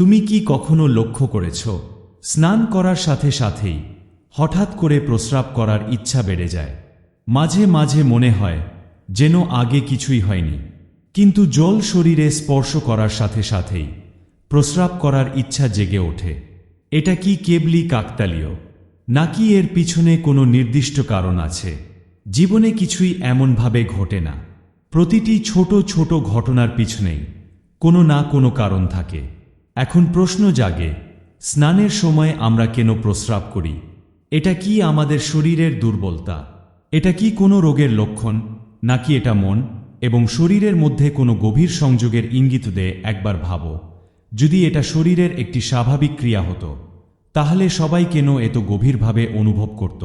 তুমি কি কখনো লক্ষ্য করেছ? স্নান করার সাথে সাথেই হঠাৎ করে প্রস্রাব করার ইচ্ছা বেড়ে যায়। মাঝে মাঝে মনে হয় যেন আগে কিছুই হয়নি। কিন্তু জল শরীরে স্পর্শ করার সাথে সাথেই প্রস্রাব করার ইচ্ছা জেগে ওঠে। এটা কি কেবলি কাকতালীয়? নাকি এর পিছনে কোনো নির্দিষ্ট কারণ আছে? জীবনে কিছুই এমনভাবে ঘটে না। প্রতিটি ছোট ছোট ঘটনার পিছনেই কোনো না কোনো কারণ থাকে। এখন প্রশ্ন জাগে, স্নানের সময় আমরা কেন প্রস্রাব করি? এটা কি আমাদের শরীরের দুর্বলতা? এটা কি কোনো রোগের লক্ষণ? নাকি এটা মন? এবং শরীরের মধ্যে কোনো গভীর সংযোগের ইঙ্গিত দেয় একবার ভাবো। যদি এটা শরীরের একটি স্বাভাবিক ক্রিয়া হতো, তাহলে সবাই কেন এত গভীরভাবে অনুভব করত?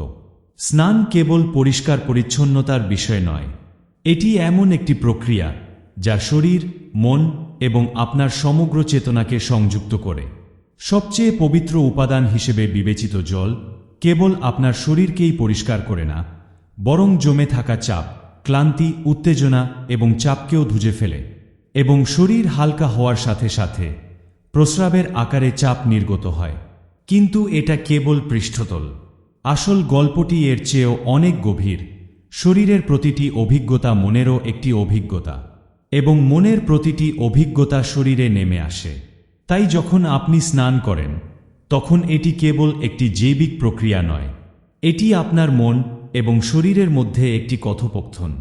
স্নান কেবল পরিষ্কার পরিচ্ছন্নতার বিষয় নয়, এটি এমন একটি প্রক্রিয়া যা শরীর মন এবং আপনার সমগ্র চেতনাকে সংযুক্ত করে। সবচেয়ে পবিত্র উপাদান হিসেবে বিবেচিত জল কেবল আপনার শরীরকেই পরিষ্কার করে না, বরং জমে থাকা চাপ, ক্লান্তি, উত্তেজনা এবং চাপকেও ধুজে ফেলে এবং শরীর হালকা হওয়ার সাথে সাথে প্রস্রাবের আকারে চাপ নির্গত হয়। কিন্তু এটা কেবল পৃষ্ঠতল। আসল গল্পটি এর চেয়েও অনেক গভীর। শরীরের প্রতিটি অভিজ্ঞতা মনেরও একটি অভিজ্ঞতা। এবং মনের প্রতিটি অভিজ্ঞতা শরীরে নেমে আসে। তাই যখন আপনি স্নান করেন, তখন এটি কেবল একটি জৈবিক প্রক্রিয়া নয়। এটি আপনার মন এবং শরীরের মধ্যে একটি কথোপকথন।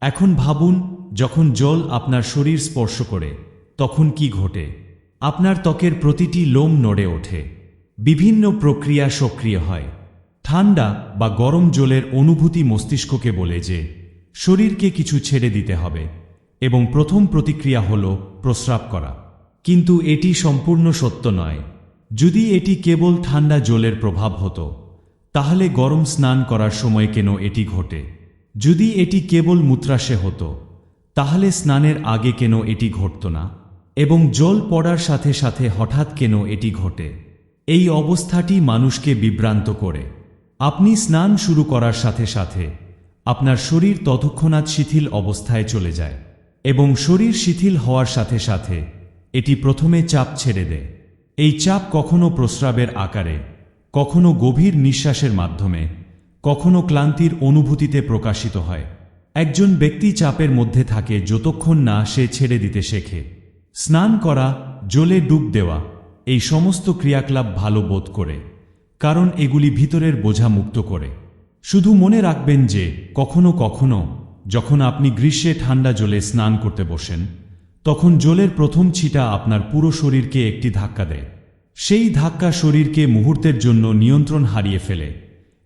এখন ভাবুন, যখন জল আপনার শরীর স্পর্শ করে, তখন কি ঘটে? আপনার ত্বকের প্রতিটি লোম নড়ে ওঠে। বিভিন্ন প্রক্রিয়া সক্রিয় হয়। ঠান্ডা বা গরম জলের অনুভূতি মস্তিষ্ককে বলে যে, শরীরকে কিছু ছেড়ে দিতে হবে। এবং প্রথম প্রতিক্রিয়া হল প্রস্রাব করা। কিন্তু এটি সম্পূর্ণ সত্য নয়। যদি এটি কেবল ঠান্ডা জলের প্রভাব হতো, তাহলে গরম স্নান করার সময় কেন এটি ঘটে? যদি এটি কেবল মূত্রাশে হতো, তাহলে স্নানের আগে কেন এটি ঘটত না? এবং জল পড়ার সাথে সাথে হঠাৎ কেন এটি ঘটে? এই অবস্থাটি মানুষকে বিভ্রান্ত করে। আপনি স্নান শুরু করার সাথে সাথে আপনার শরীর ততক্ষণাৎ শিথিল অবস্থায় চলে যায়। এবং শরীর শিথিল হওয়ার সাথে সাথে, এটি প্রথমে চাপ ছেড়ে দেয়। এই চাপ কখনো প্রস্রাবের আকারে, কখনো গভীর নিঃশ্বাসের মাধ্যমে, কখনো ক্লান্তির অনুভূতিতে প্রকাশিত হয়। একজন ব্যক্তি চাপের মধ্যে থাকে যতক্ষণ না সে ছেড়ে দিতে শেখে। স্নান করা, জলে ডুব দেওয়া, এই সমস্ত ক্রিয়াকলাপ ভালো বোধ করে, কারণ এগুলি ভিতরের বোঝা মুক্ত করে। শুধু মনে রাখবেন যে, কখনো কখনো যখন আপনি গ্রীষ্মে ঠান্ডা জলে স্নান করতে বসেন, তখন জলের প্রথম ছিটা আপনার পুরো শরীরকে একটি ধাক্কা দেয়। সেই ধাক্কা শরীরকে মুহূর্তের জন্য নিয়ন্ত্রণ হারিয়ে ফেলে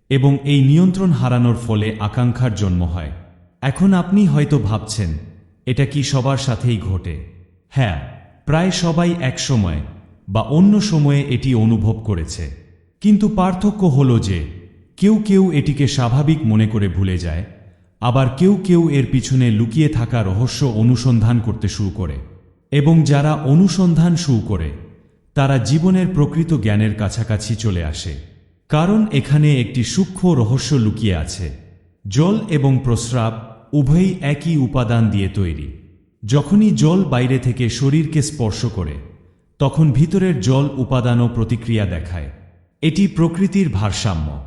এবং এই নিয়ন্ত্রণ হারানোর ফলে আকাঙ্ক্ষার জন্ম হয়। এখন আপনি হয়তো ভাবছেন, এটা কি সবার সাথেই ঘটে? হ্যাঁ প্রায় সবাই এক সময় বা অন্য সময়ে এটি অনুভব করেছে। কিন্তু পার্থক্য হল যে, কেউ কেউ এটিকে স্বাভাবিক মনে করে ভুলে যায় আবার কেউ কেউ এর পিছনে লুকিয়ে থাকা রহস্য অনুসন্ধান করতে শুরু করে। এবং যারা অনুসন্ধান শুরু করে, তারা জীবনের প্রকৃত জ্ঞানের কাছাকাছি চলে আসে। কারণ এখানে একটি সূক্ষ্ম রহস্য লুকিয়ে আছে। জল এবং প্রস্রাব উভয়ই একই উপাদান দিয়ে তৈরি। যখনই জল বাইরে থেকে শরীরকে স্পর্শ করে, তখন ভিতরের জল উপাদানও প্রতিক্রিয়া দেখায়। এটি প্রকৃতির ভারসাম্য।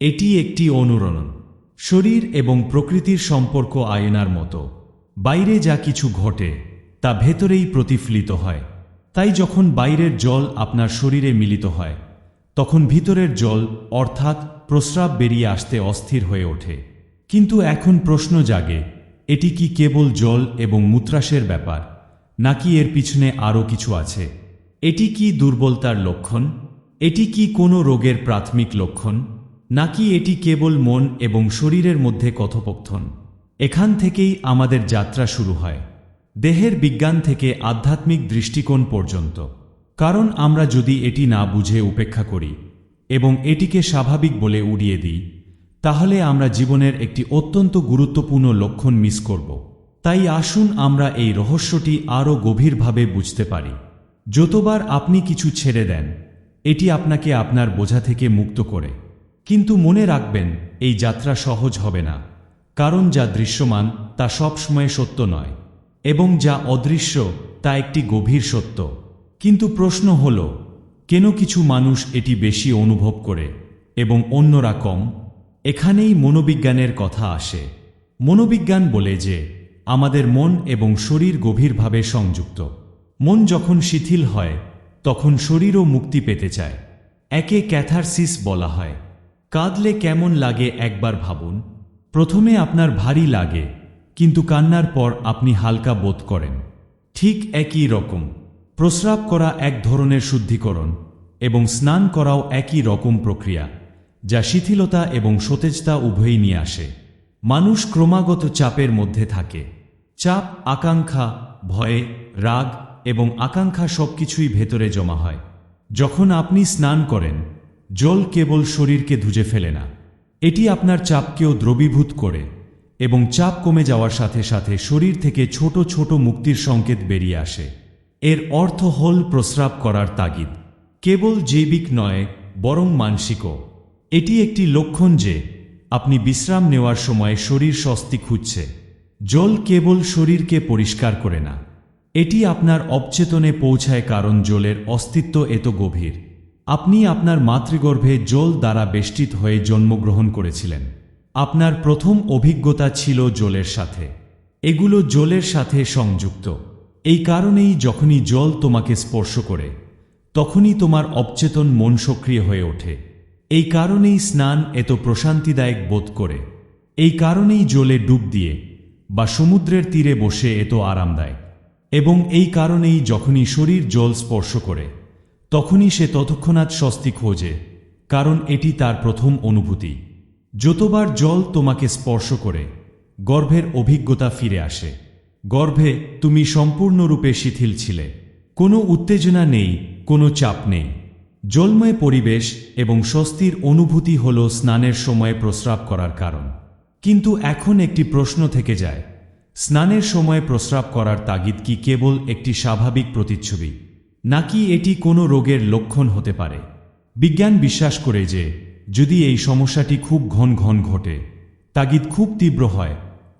এটি একটি অনুরণন। শরীর এবং প্রকৃতির সম্পর্ক আয়নার মতো। বাইরে যা কিছু ঘটে, তা ভেতরেই প্রতিফলিত হয়। তাই যখন বাইরের জল আপনার শরীরে মিলিত হয়, তখন ভিতরের জল অর্থাৎ প্রস্রাব বেরিয়ে আসতে অস্থির হয়ে ওঠে। কিন্তু এখন প্রশ্ন জাগে, এটি কি কেবল জল এবং মূত্রাসের ব্যাপার, নাকি এর পিছনে আরও কিছু আছে? এটি কি দুর্বলতার লক্ষণ? এটি কি কোনো রোগের প্রাথমিক লক্ষণ? নাকি এটি কেবল মন এবং শরীরের মধ্যে কথোপকথন? এখান থেকেই আমাদের যাত্রা শুরু হয়, দেহের বিজ্ঞান থেকে আধ্যাত্মিক দৃষ্টিকোণ পর্যন্ত। কারণ আমরা যদি এটি না বুঝে উপেক্ষা করি এবং এটিকে স্বাভাবিক বলে উড়িয়ে দিই, তাহলে আমরা জীবনের একটি অত্যন্ত গুরুত্বপূর্ণ লক্ষণ মিস করব। তাই আসুন আমরা এই রহস্যটি আরও গভীরভাবে বুঝতে পারি। যতবার আপনি কিছু ছেড়ে দেন, এটি আপনাকে আপনার বোঝা থেকে মুক্ত করে। কিন্তু মনে রাখবেন, এই যাত্রা সহজ হবে না। কারণ যা দৃশ্যমান, তা সবসময় সত্য নয়। এবং যা অদৃশ্য, তা একটি গভীর সত্য। কিন্তু প্রশ্ন হল, কেন কিছু মানুষ এটি বেশি অনুভব করে, এবং অন্যরা কম? এখানেই মনোবিজ্ঞানের কথা আসে। মনোবিজ্ঞান বলে যে, আমাদের মন এবং শরীর গভীরভাবে সংযুক্ত। মন যখন শিথিল হয়, তখন শরীরও মুক্তি পেতে চায়। একে ক্যাথারসিস বলা হয়। কাঁদলে কেমন লাগে একবার ভাবুন। প্রথমে আপনার ভারী লাগে, কিন্তু কান্নার পর আপনি হালকা বোধ করেন। ঠিক একই রকম। প্রস্রাব করা এক ধরনের শুদ্ধিকরণ এবং স্নান করাও একই রকম প্রক্রিয়া, যা শিথিলতা এবং সতেজতা উভয়ই নিয়ে আসে। মানুষ ক্রমাগত চাপের মধ্যে থাকে। চাপ, আকাঙ্ক্ষা, ভয়ে, রাগ এবং আকাঙ্ক্ষা সবকিছুই ভেতরে জমা হয়। যখন আপনি স্নান করেন জল কেবল শরীরকে ধুজে ফেলে না। এটি আপনার চাপকেও দ্রবীভূত করে এবং চাপ কমে যাওয়ার সাথে সাথে শরীর থেকে ছোট ছোট মুক্তির সংকেত বেরিয়ে আসে। এর অর্থ হল প্রস্রাব করার তাগিদ। কেবল জৈবিক নয়, বরং মানসিকও। এটি একটি লক্ষণ যে, আপনি বিশ্রাম নেওয়ার সময় শরীর স্বস্তি খুঁজছে। জল কেবল শরীরকে পরিষ্কার করে না। এটি আপনার অবচেতনে পৌঁছায় কারণ জলের অস্তিত্ব এত গভীর। আপনি আপনার মাতৃগর্ভে জল দ্বারা বেষ্টিত হয়ে জন্মগ্রহণ করেছিলেন। আপনার প্রথম অভিজ্ঞতা ছিল জলের সাথে। এগুলো জলের সাথে সংযুক্ত। এই কারণেই যখনই জল তোমাকে স্পর্শ করে, তখনই তোমার অবচেতন মন সক্রিয় হয়ে ওঠে। এই কারণেই স্নান এত প্রশান্তিদায়ক বোধ করে। এই কারণেই জলে ডুব দিয়ে বা সমুদ্রের তীরে বসে এত আরামদায়ক। এবং এই কারণেই যখনই শরীর জল স্পর্শ করে তখনই সে তৎক্ষণাৎ স্বস্তি খোঁজে, কারণ এটি তার প্রথম অনুভূতি। যতবার জল তোমাকে স্পর্শ করে, গর্ভের অভিজ্ঞতা ফিরে আসে। গর্ভে তুমি সম্পূর্ণরূপে শিথিল ছিলে। কোনো উত্তেজনা নেই, কোনো চাপ নেই। জলময় পরিবেশ এবং স্বস্তির অনুভূতি হল স্নানের সময় প্রস্রাব করার কারণ। কিন্তু এখন একটি প্রশ্ন থেকে যায়, স্নানের সময় প্রস্রাব করার তাগিদ কি কেবল একটি স্বাভাবিক প্রতিচ্ছবি? নাকি এটি কোনো রোগের লক্ষণ হতে পারে? বিজ্ঞান বিশ্বাস করে যে, যদি এই সমস্যাটি খুব ঘন ঘন ঘটে, তাগিদ খুব তীব্র হয়,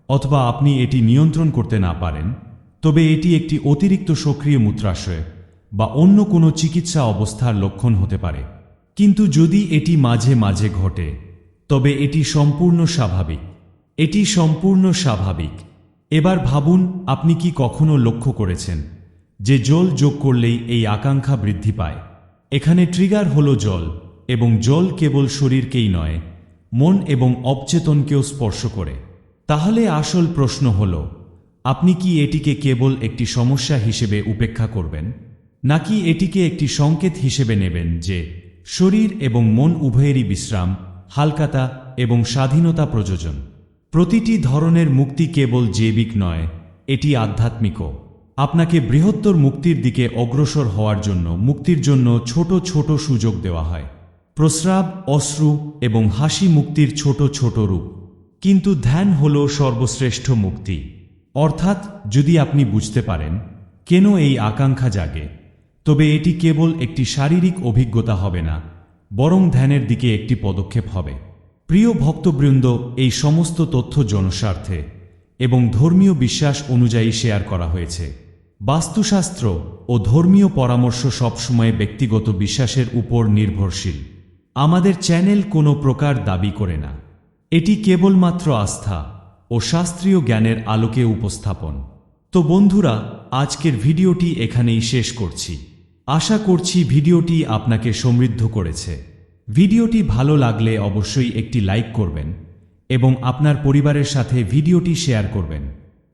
অথবা আপনি এটি নিয়ন্ত্রণ করতে না পারেন, তবে এটি একটি অতিরিক্ত সক্রিয় মূত্রাশয় বা অন্য কোনো চিকিৎসা অবস্থার লক্ষণ হতে পারে। কিন্তু যদি এটি মাঝে মাঝে ঘটে, তবে এটি সম্পূর্ণ স্বাভাবিক। এটি সম্পূর্ণ স্বাভাবিক। এবার ভাবুন, আপনি কি কখনো লক্ষ্য করেছেন? যে জল যোগ করলেই এই আকাঙ্ক্ষা বৃদ্ধি পায়। এখানে ট্রিগার হল জল, এবং জল কেবল শরীরকেই নয়, মন এবং অবচেতনকেও স্পর্শ করে। তাহলে আসল প্রশ্ন হল, আপনি কি এটিকে কেবল একটি সমস্যা হিসেবে উপেক্ষা করবেন, নাকি এটিকে একটি সংকেত হিসেবে নেবেন যে শরীর এবং মন উভয়েরই বিশ্রাম, হালকাতা এবং স্বাধীনতা প্রযোজন? প্রতিটি ধরনের মুক্তি কেবল জৈবিক নয়, এটি আধ্যাত্মিকও। আপনাকে বৃহত্তর মুক্তির দিকে অগ্রসর হওয়ার জন্য, মুক্তির জন্য ছোট ছোট সুযোগ দেওয়া হয়। প্রস্রাব, অশ্রু এবং হাসি মুক্তির ছোট ছোট রূপ। কিন্তু ধ্যান হল সর্বশ্রেষ্ঠ মুক্তি। অর্থাৎ, যদি আপনি বুঝতে পারেন, কেন এই আকাঙ্ক্ষা জাগে, তবে এটি কেবল একটি শারীরিক অভিজ্ঞতা হবে না, বরং ধ্যানের দিকে একটি পদক্ষেপ হবে। প্রিয় ভক্তবৃন্দ, এই সমস্ত তথ্য জনস্বার্থে এবং ধর্মীয় বিশ্বাস অনুযায়ী শেয়ার করা হয়েছে। বাস্তুশাস্ত্র ও ধর্মীয় পরামর্শ সবসময় ব্যক্তিগত বিশ্বাসের উপর নির্ভরশীল। আমাদের চ্যানেল কোনো প্রকার দাবি করে না। এটি কেবলমাত্র আস্থা ও শাস্ত্রীয় জ্ঞানের আলোকে উপস্থাপন। তো বন্ধুরা, আজকের ভিডিওটি এখানেই শেষ করছি। আশা করছি ভিডিওটি আপনাকে সমৃদ্ধ করেছে। ভিডিওটি ভালো লাগলে অবশ্যই একটি লাইক করবেন এবং আপনার পরিবারের সাথে ভিডিওটি শেয়ার করবেন।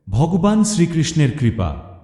ভগবান শ্রীকৃষ্ণের কৃপা।